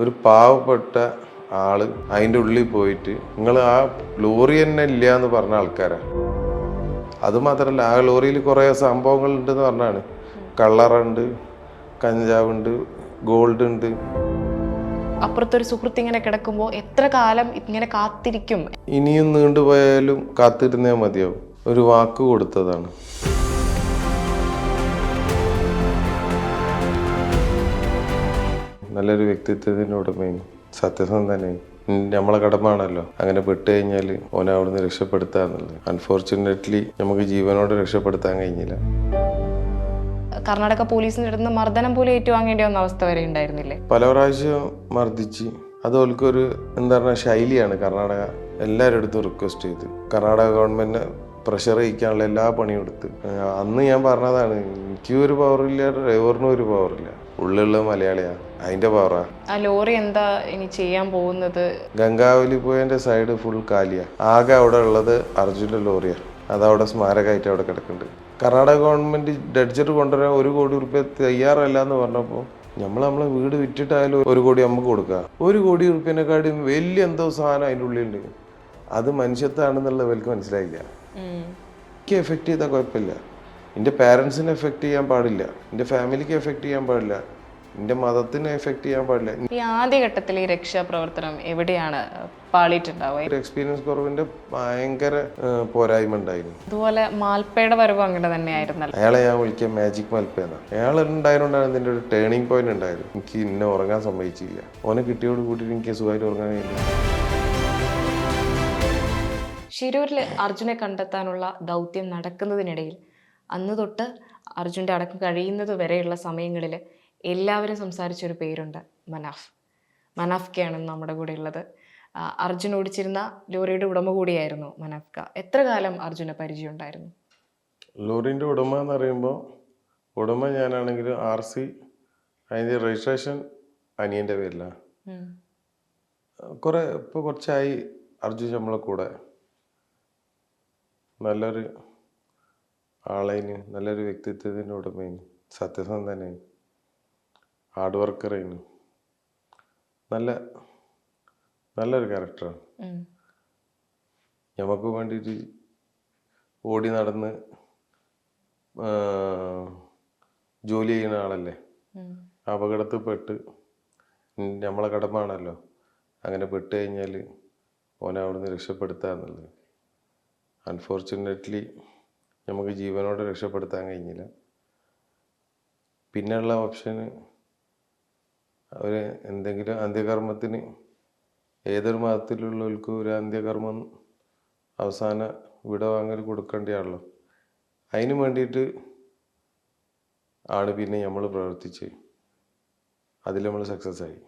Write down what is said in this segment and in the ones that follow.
ഒരു പാവപ്പെട്ട ആൾ അതിന്റെ ഉള്ളിൽ പോയിട്ട് നിങ്ങൾ ആ ലോറി തന്നെ ഇല്ല എന്ന് പറഞ്ഞ ആൾക്കാരാണ് അത് മാത്രമല്ല ആ ലോറിയിൽ കുറേ സംഭവങ്ങൾ ഉണ്ടെന്ന് പറഞ്ഞാണ്. കള്ളറുണ്ട് കഞ്ചാവുണ്ട് ഗോൾഡ് ഉണ്ട്. അപ്പുറത്തൊരു സുഹൃത്ത് ഇങ്ങനെ കിടക്കുമ്പോൾ എത്ര കാലം ഇങ്ങനെ കാത്തിരിക്കും? ഇനിയും നീണ്ടുപോയാലും കാത്തിരുന്നേ മതിയാവും. ഒരു വാക്ക് കൊടുത്തതാണ്. നല്ലൊരു വ്യക്തിത്വത്തിന്റെ ഉടമയും സത്യസന്ധനയും നമ്മളെ കടമാണല്ലോ അങ്ങനെ പെട്ട് കഴിഞ്ഞാൽ ഓനെ അവിടുന്ന് രക്ഷപ്പെടുത്താന്നുള്ളത് അൺഫോർച്ചുനേറ്റ്ലി നമുക്ക് ജീവനോട് രക്ഷപ്പെടുത്താൻ കഴിഞ്ഞില്ല. കർണാടക പോലീസിന്റെ അടുത്ത് നിന്ന് മർദ്ദനം പോലും ഏറ്റുവാങ്ങേണ്ടി വന്ന അവസ്ഥ വരെ ഉണ്ടായിരുന്നില്ലേ? പല പ്രാവശ്യം മർദ്ദിച്ച്. അത് ഓൽക്കൊരു എന്താ പറയുക ശൈലിയാണ് കർണാടക എല്ലാവരുടെ അടുത്തും റിക്വസ്റ്റ് ചെയ്ത്. കർണാടക ഗവൺമെന്റിനെ പ്രഷർ അയക്കാനുള്ള എല്ലാ പണിയും എടുത്ത്. അന്ന് ഞാൻ പറഞ്ഞതാണ് എനിക്ക് ഒരു പവറില്ല ഡ്രൈവറിനും ഒരു പവറില്ല ഉള്ളിലുള്ള മലയാളിയാ അതിന്റെ പവറാ ആ. ലോറി എന്താ ഇനി ചെയ്യാൻ പോകുന്നത്? ഗംഗാവലി പോയതിന്റെ സൈഡ് ഫുൾ കാലിയാ. ആകെ അവിടെ ഉള്ളത് അർജുന്റെ ലോറിയാ. അതവിടെ സ്മാരകമായിട്ട് അവിടെ കിടക്കുന്നുണ്ട്. കർണാടക ഗവൺമെന്റ് ഡഡ്ജറ്റ് കൊണ്ടുവരാൻ ഒരു കോടി റുപ്യ തയ്യാറല്ല എന്ന് പറഞ്ഞപ്പോൾ നമ്മൾ നമ്മളെ വീട് വിറ്റിട്ടായാലും ഒരു കോടി നമുക്ക് കൊടുക്കുക ഒരു കോടി റുപ്യനെക്കാട്ടും വലിയ എന്തോ സാധനം അതിന്റെ ഉള്ളിലുണ്ട്. അത് മനുഷ്യത്താണെന്നുള്ള ഇവർക്ക് മനസ്സിലായില്ല. എനിക്ക് എഫക്റ്റ് ചെയ്താൽ കുഴപ്പമില്ല. എന്റെ പാരൻസിനെ എഫക്റ്റ് ചെയ്യാൻ പാടില്ല. എന്റെ ഫാമിലിക്ക് എഫക്റ്റ് ചെയ്യാൻ പാടില്ല. എന്റെ മതത്തിനെ എഫക്റ്റ് ചെയ്യാൻ പാടില്ല. ഈ ആദ്യഘട്ടത്തിൽ ഈ രക്ഷാപ്രവർത്തനം എവിടെയാണ് പാളിയിട്ടുണ്ടാവുക? ഒരു എക്സ്പീരിയൻസ് കുറവിന്റെ ഭയങ്കര പോരായ്മ ഉണ്ടായിരുന്നു. അതുപോലെ മാൽപ്പയുടെ വരവ് അങ്ങനെ തന്നെയായിരുന്നല്ലോ. അയാളെ ഞാൻ വിളിക്കുക മാജിക് മൽപ്പേന്ന അയാൾ ഉണ്ടായതുകൊണ്ടാണ് ഇതിന്റെ ഒരു ടേണിംഗ് പോയിന്റ് ഉണ്ടായത്. എനിക്ക് ഇന്നെ ഉറങ്ങാൻ സമ്മതിച്ചില്ല. ഓനെ കിട്ടിയോട് കൂട്ടിയിട്ട് എനിക്ക് സുഖമായിട്ട് ഉറങ്ങാൻ കഴിയില്ല ഷിരൂരിൽ അർജുനെ കണ്ടെത്താനുള്ള ദൗത്യം നടക്കുന്നതിനിടയിൽ അന്ന് തൊട്ട് അർജുന്റെ അടക്കം കഴിയുന്നത് വരെയുള്ള സമയങ്ങളിൽ എല്ലാവരും സംസാരിച്ചൊരു പേരുണ്ട് മനാഫ്. മനാഫ്കയാണ് നമ്മുടെ കൂടെ ഉള്ളത്. അർജുൻ ഓടിച്ചിരുന്ന ലോറിയുടെ ഉടമ കൂടിയായിരുന്നു മനാഫ്ക. എത്ര കാലം അർജുന പരിചയം ഉണ്ടായിരുന്നു ലോറിന്റെ ഉടമ എന്ന് പറയുമ്പോൾ ഉടമ ഞാനാണെങ്കിലും ആർ സി അതിന്റെ രജിസ്ട്രേഷൻ അനിയന്റെ പേരിലാണ്. കുറേ ഇപ്പോൾ കുറച്ചായി അർജുൻ നമ്മളെ കൂടെ. നല്ലൊരു ആളേന് നല്ലൊരു വ്യക്തിത്വത്തിന്റെ ഉടമയും സത്യസന്ധനയും ഹാർഡ് വർക്കറേന് നല്ല നല്ലൊരു ക്യാരക്ടറാണ്. നമുക്ക് വേണ്ടിയിട്ട് ഓടി നടന്ന് ജോലി ചെയ്യുന്ന ആളല്ലേ. അപകടത്തിൽ പെട്ട് നമ്മളെ കടമാണല്ലോ അങ്ങനെ പെട്ട് കഴിഞ്ഞാൽ ഓനെ അവിടുന്ന് രക്ഷപ്പെടുത്തുക എന്നുള്ളത് അൺഫോർച്ചുനേറ്റ്ലി നമുക്ക് ജീവനോടെ രക്ഷപ്പെടുത്താൻ കഴിഞ്ഞില്ല. പിന്നെയുള്ള ഓപ്ഷന് അവർ എന്തെങ്കിലും അന്ത്യകർമ്മത്തിന് ഏതൊരു മതത്തിലുള്ളവർക്കും ഒരു അന്ത്യകർമ്മം അവസാന വിട വാങ്ങൽ കൊടുക്കേണ്ടതാണല്ലോ. അതിന് വേണ്ടിയിട്ട് ആണ് പിന്നെ നമ്മൾ പ്രവർത്തിച്ച് അതിൽ നമ്മൾ സക്സസ് ആയി.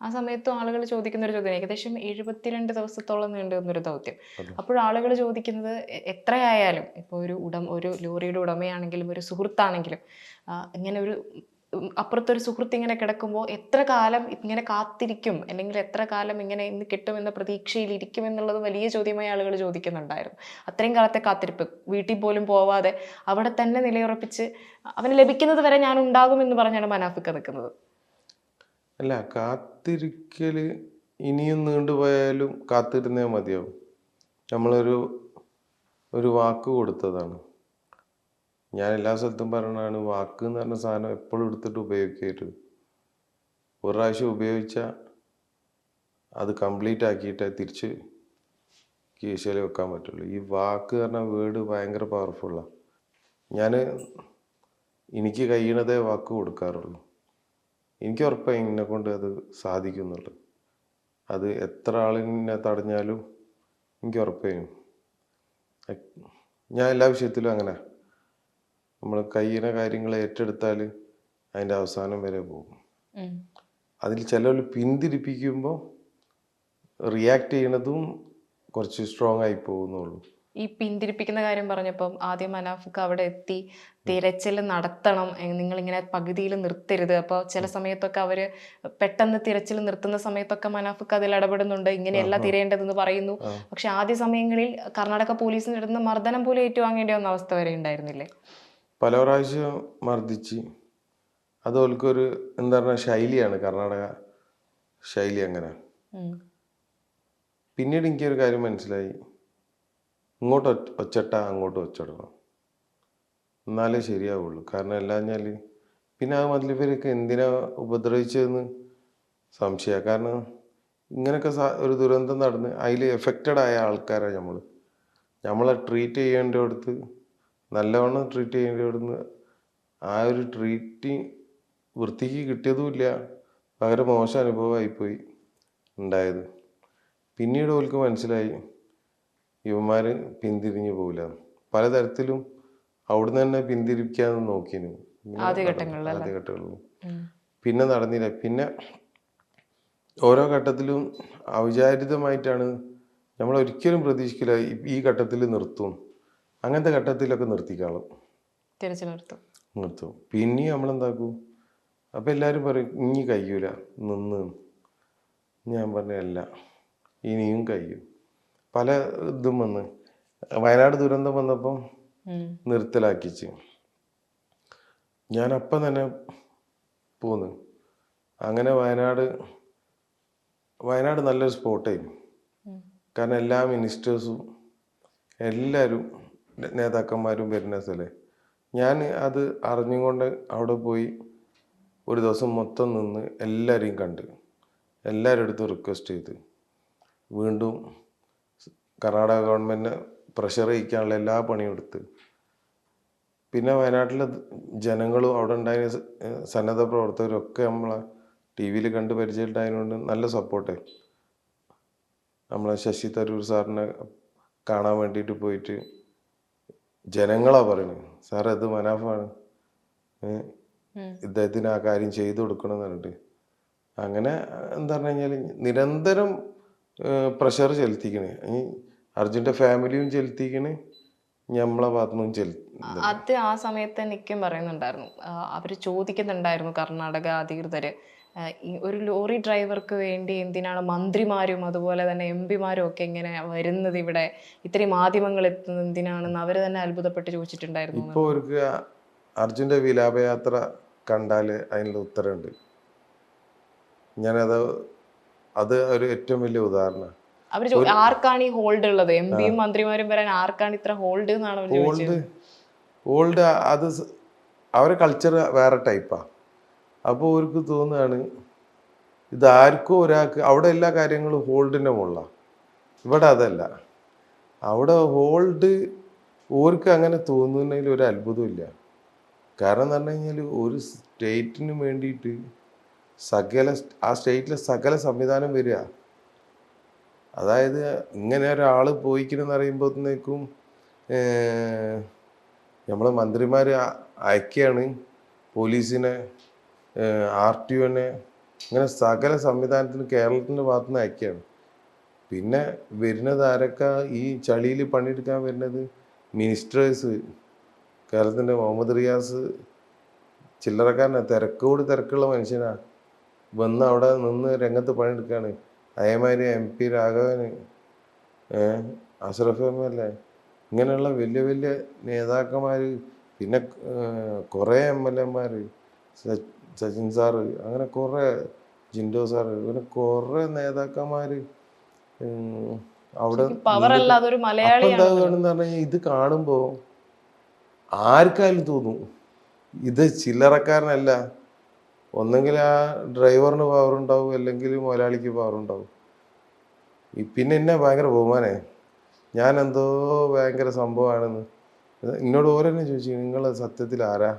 ആ സമയത്തും ആളുകൾ ചോദിക്കുന്ന ഒരു ചോദ്യം ഏകദേശം എഴുപത്തിരണ്ട് ദിവസത്തോളം നീണ്ടു നിന്നൊരു ദൗത്യം. അപ്പോഴാളുകൾ ചോദിക്കുന്നത് എത്രയായാലും ഇപ്പോൾ ഒരു ഉടം ഒരു ലോറിയുടെ ഉടമയാണെങ്കിലും ഒരു സുഹൃത്താണെങ്കിലും ഇങ്ങനെ ഒരു അപ്പുറത്തൊരു സുഹൃത്ത് ഇങ്ങനെ കിടക്കുമ്പോൾ എത്ര കാലം ഇങ്ങനെ കാത്തിരിക്കും? അല്ലെങ്കിൽ എത്ര കാലം ഇങ്ങനെ ഇന്ന് കിട്ടുമെന്ന പ്രതീക്ഷയിൽ ഇരിക്കും എന്നുള്ളത് വലിയ ചോദ്യമായി ആളുകൾ ചോദിക്കുന്നുണ്ടായിരുന്നു. അത്രയും കാലത്തെ കാത്തിരിപ്പ് വീട്ടിൽ പോലും പോവാതെ അവിടെ തന്നെ നിലയുറപ്പിച്ച് അവന് ലഭിക്കുന്നത് വരെ ഞാൻ ഉണ്ടാകുമെന്ന് പറഞ്ഞാണ് മനാഫിക്ക നിൽക്കുന്നത്. അല്ല കാത്തിരിക്കൽ ഇനിയും നീണ്ടുപോയാലും കാത്തിരുന്നേ മതിയാവും. നമ്മളൊരു ഒരു വാക്ക് കൊടുത്തതാണ്. ഞാൻ എല്ലാ സ്ഥലത്തും പറയണതാണ് വാക്ക് എന്ന് പറഞ്ഞ സാധനം എപ്പോഴും എടുത്തിട്ട് ഉപയോഗിക്കരുത്. ഒരു പ്രാവശ്യം ഉപയോഗിച്ചാൽ അത് കംപ്ലീറ്റ് ആക്കിയിട്ട് തിരിച്ച് കീശയിൽ വെക്കാൻ പറ്റുള്ളൂ. ഈ വാക്ക് പറഞ്ഞ വേർഡ് ഭയങ്കര പവർഫുള്ളാണ് ഞാൻ എനിക്ക് കഴിയണതേ വാക്ക് കൊടുക്കാറുള്ളൂ. എനിക്ക് ഉറപ്പായി എന്നെ കൊണ്ട് അത് സാധിക്കുന്നുണ്ട് അത് എത്ര ആളിനെ തടഞ്ഞാലും എനിക്ക് ഉറപ്പായും ഞാൻ എല്ലാ വിഷയത്തിലും അങ്ങനെ. നമ്മൾ കയ്യിനെ കാര്യങ്ങൾ ഏറ്റെടുത്താൽ അതിന്റെ അവസാനം വരെ പോകും. അതിൽ ചിലർ പിന്തിരിപ്പിക്കുമ്പോൾ റിയാക്ട് ചെയ്യണതും കുറച്ച് സ്ട്രോങ് ആയി പോകുന്നുള്ളൂ. ഈ പിന്തിരിപ്പിക്കുന്ന കാര്യം പറഞ്ഞപ്പം ആദ്യം അനാഫിക്ക് അവിടെ എത്തി തിരച്ചിൽ നടത്തണം നിങ്ങൾ ഇങ്ങനെ പകുതിയിൽ നിർത്തരുത്. അപ്പോൾ ചില സമയത്തൊക്കെ അവർ പെട്ടെന്ന് തിരച്ചിൽ നിർത്തുന്ന സമയത്തൊക്കെ മനാഫിക്ക് അതിൽ ഇടപെടുന്നുണ്ട്. ഇങ്ങനെയല്ല തിരയേണ്ടതെന്ന് പറയുന്നു. പക്ഷെ ആദ്യ സമയങ്ങളിൽ കർണാടക പോലീസിന് അടുത്ത് നിന്ന് മർദ്ദനം പോലും ഏറ്റുവാങ്ങേണ്ടി വന്ന അവസ്ഥ വരെ ഉണ്ടായിരുന്നില്ലേ? പല പ്രാവശ്യം മർദ്ദിച്ച്. അത് ഓൽക്കൊരു എന്താ പറയുക ശൈലിയാണ് കർണാടക ശൈലി അങ്ങനെ. പിന്നീട് എനിക്കൊരു കാര്യം മനസ്സിലായി. ഇങ്ങോട്ട് ഒച്ചട്ട അങ്ങോട്ട് ഒച്ചടണം എന്നാലേ ശരിയാവുള്ളൂ. കാരണം അല്ലാഞ്ഞാൽ പിന്നെ ആ മതിലിവരൊക്കെ എന്തിനാ ഉപദ്രവിച്ചതെന്ന് സംശയമാണ്. കാരണം ഇങ്ങനെയൊക്കെ ഒരു ദുരന്തം നടന്ന് അതിൽ എഫക്റ്റഡ് ആയ ആൾക്കാരാണ് നമ്മൾ നമ്മളെ ട്രീറ്റ് ചെയ്യേണ്ടടുത്ത് നല്ലവണ്ണം ട്രീറ്റ് ചെയ്യേണ്ടടുന്ന് ആ ഒരു ട്രീറ്റ് വൃത്തിക്ക് കിട്ടിയതുമില്ല. പകരം മോശം അനുഭവമായിപ്പോയി ഉണ്ടായത്. പിന്നീട് ഓൽക്ക് മനസ്സിലായി ഇവന്മാർ പിന്തിരിഞ്ഞു പോകില്ല പലതരത്തിലും അവിടുന്ന് തന്നെ പിന്തിരിപ്പിക്കാന്ന് നോക്കിനു. ആദ്യഘട്ടങ്ങളിൽ. പിന്നെ നടന്നില്ല. പിന്നെ ഓരോ ഘട്ടത്തിലും ഔചാരിതമായിട്ടാണ് നമ്മൾ ഒരിക്കലും പ്രതീക്ഷിക്കില്ല ഈ- ഘട്ടത്തിൽ നിർത്തും. അങ്ങനത്തെ ഘട്ടത്തിലൊക്കെ നിർത്തിക്കാളും. നിർത്തും. നിർത്തും. പിന്നെയും നമ്മളെന്താക്കും? അപ്പം എല്ലാവരും പറയും ഇനി കഴിയൂല നിന്ന്. ഞാൻ പറഞ്ഞല്ല ഇനിയും കഴിയും പല ഇതും വന്ന്. വയനാട് ദുരന്തം വന്നപ്പം. നിർത്തലാക്കിച്ച്. ഞാൻ അപ്പം തന്നെ പോന്ന്. അങ്ങനെ വയനാട് വയനാട് നല്ലൊരു സ്പോട്ടായിരുന്നു. കാരണം എല്ലാ മിനിസ്റ്റേഴ്സും എല്ലാവരും നേതാക്കന്മാരും വരുന്ന സ്ഥലം. ഞാൻ അത് അറിഞ്ഞുകൊണ്ട് അവിടെ പോയി ഒരു ദിവസം മൊത്തം നിന്ന് എല്ലാവരെയും കണ്ട്. എല്ലാവരുടെ അടുത്തും റിക്വസ്റ്റ് ചെയ്ത്. വീണ്ടും കർണാടക ഗവൺമെന്റിനെ പ്രഷർ ചെയ്യിക്കാനുള്ള എല്ലാ പണിയും എടുത്ത്. പിന്നെ വയനാട്ടിലെ ജനങ്ങളും അവിടെ ഉണ്ടായ സന്നദ്ധ പ്രവർത്തകരും ഒക്കെ നമ്മളെ ടി വിയിൽ കണ്ട് പരിചയമുണ്ടായതുകൊണ്ട് നല്ല സപ്പോർട്ട് നമ്മളെ ശശി തരൂർ സാറിനെ കാണാൻ വേണ്ടിയിട്ട് പോയിട്ട് ജനങ്ങളാ പറയുന്നത്. സാർ അത് മനാഫാണ്. ഇദ്ദേഹത്തിന് ആ കാര്യം ചെയ്തു കൊടുക്കണം എന്ന് പറഞ്ഞിട്ട്. അങ്ങനെ എന്താ പറഞ്ഞു കഴിഞ്ഞാൽ നിരന്തരം പ്രഷർ ചെലുത്തിക്കണേ. അർജുന്റെ ഫാമിലിയും ചെലുത്തിക്കണ് നമ്മളെ ഭാഗത്തുനിന്നും ചെലു അത് ആ സമയത്ത് നിക്കും പറയുന്നുണ്ടായിരുന്നു. അവർ അവർ ചോദിക്കുന്നുണ്ടായിരുന്നു കർണാടക അധികൃതർ ഒരു ലോറി ഡ്രൈവർക്ക് വേണ്ടി എന്തിനാണ് മന്ത്രിമാരും അതുപോലെ തന്നെ എം പിമാരും ഒക്കെ ഇങ്ങനെ വരുന്നത് ഇവിടെ? ഇത്രയും മാധ്യമങ്ങൾ എത്തുന്നത് എന്തിനാണെന്ന് അവർ തന്നെ അത്ഭുതപ്പെട്ട് ചോദിച്ചിട്ടുണ്ടായിരുന്നു. ഇപ്പോൾ അവർക്ക് അർജുന്റെ വിലാപയാത്ര കണ്ടാൽ അതിനുള്ള ഉത്തരമുണ്ട് ഞാനത് അത് ഒരു ഏറ്റവും വലിയ ഉദാഹരണം അവർ ചോ- ആർക്കാണ് ഈ ഹോൾഡ് ഉള്ളത്? എം പിയും മന്ത്രിമാരും വരാൻ ആർക്കാണ് ഇത്ര ഹോൾഡ് എന്നാണ് അവർ ചോദിച്ചത്? ഹോൾഡ് അത് അവരെ കൾച്ചർ വേറെ ടൈപ്പാ അപ്പോൾ അവർക്ക് തോന്നുകയാണ് ഇതാർക്കോ ഒരാൾക്ക് അവിടെ എല്ലാ കാര്യങ്ങളും ഹോൾഡിന്റെ മുകളിലാണ് ഇവിടെ അതല്ല. അവിടെ ഹോൾഡ് ഓർക്ക് അങ്ങനെ തോന്നുന്നതിൽ ഒരു അത്ഭുതമില്ല കാരണം എന്ന് പറഞ്ഞു കഴിഞ്ഞാൽ ഒരു സ്റ്റേറ്റിന് വേണ്ടിയിട്ട് സകല ആ സ്റ്റേറ്റിലെ സകല സംവിധാനം വരിക. അതായത് ഇങ്ങനെ ഒരാൾ പോയിക്കണെന്ന് അറിയുമ്പോഴത്തേക്കും നമ്മളെ മന്ത്രിമാർ അയക്കുകയാണ് പോലീസിനെ ആർ ടി ഒനെ ഇങ്ങനെ സകല സംവിധാനത്തിന് കേരളത്തിന്റെ ഭാഗത്തു നിന്ന് അയക്കുകയാണ് പിന്നെ വരുന്നത് ആരൊക്കെ ഈ ചളിയിൽ പണിയെടുക്കാൻ വരുന്നത്? മിനിസ്റ്റേഴ്സ് കേരളത്തിന്റെ മുഹമ്മദ് റിയാസ് ചില്ലറക്കാരനാണ് തിരക്കോട് തിരക്കുള്ള മനുഷ്യനാണ് വന്ന് അവിടെ നിന്ന് രംഗത്ത് പണിയെടുക്കുകയാണ് അതേമാതിരി എം പി രാഘവന് ഏഹ് അഷ്റഫ് എം എൽ എ ഇങ്ങനെയുള്ള വലിയ വലിയ നേതാക്കന്മാർ പിന്നെ കുറേ എം എൽ എമാർ സച്ചിൻ സാറ് അങ്ങനെ കുറേ ജിൻഡോ സാറ് അങ്ങനെ കുറേ നേതാക്കന്മാർ അവിടെ എന്താകുകയാണെന്ന് പറഞ്ഞു ഇത് കാണുമ്പോൾ ആർക്കായാലും തോന്നും ഇത് ചില്ലറക്കാരനല്ല ഒന്നെങ്കിൽ ആ ഡ്രൈവറിന് പവർ ഉണ്ടാവും അല്ലെങ്കിൽ മുതലാളിക്ക് പവർ ഉണ്ടാവും. ഈ പിന്നെ എന്നെ ഭയങ്കര ബഹുമാനേ. ഞാൻ എന്തോ ഭയങ്കര സംഭവമാണെന്ന്. എന്നോട് ഓരോന്നെ ചോദിച്ചു നിങ്ങൾ സത്യത്തിൽ ആരാ?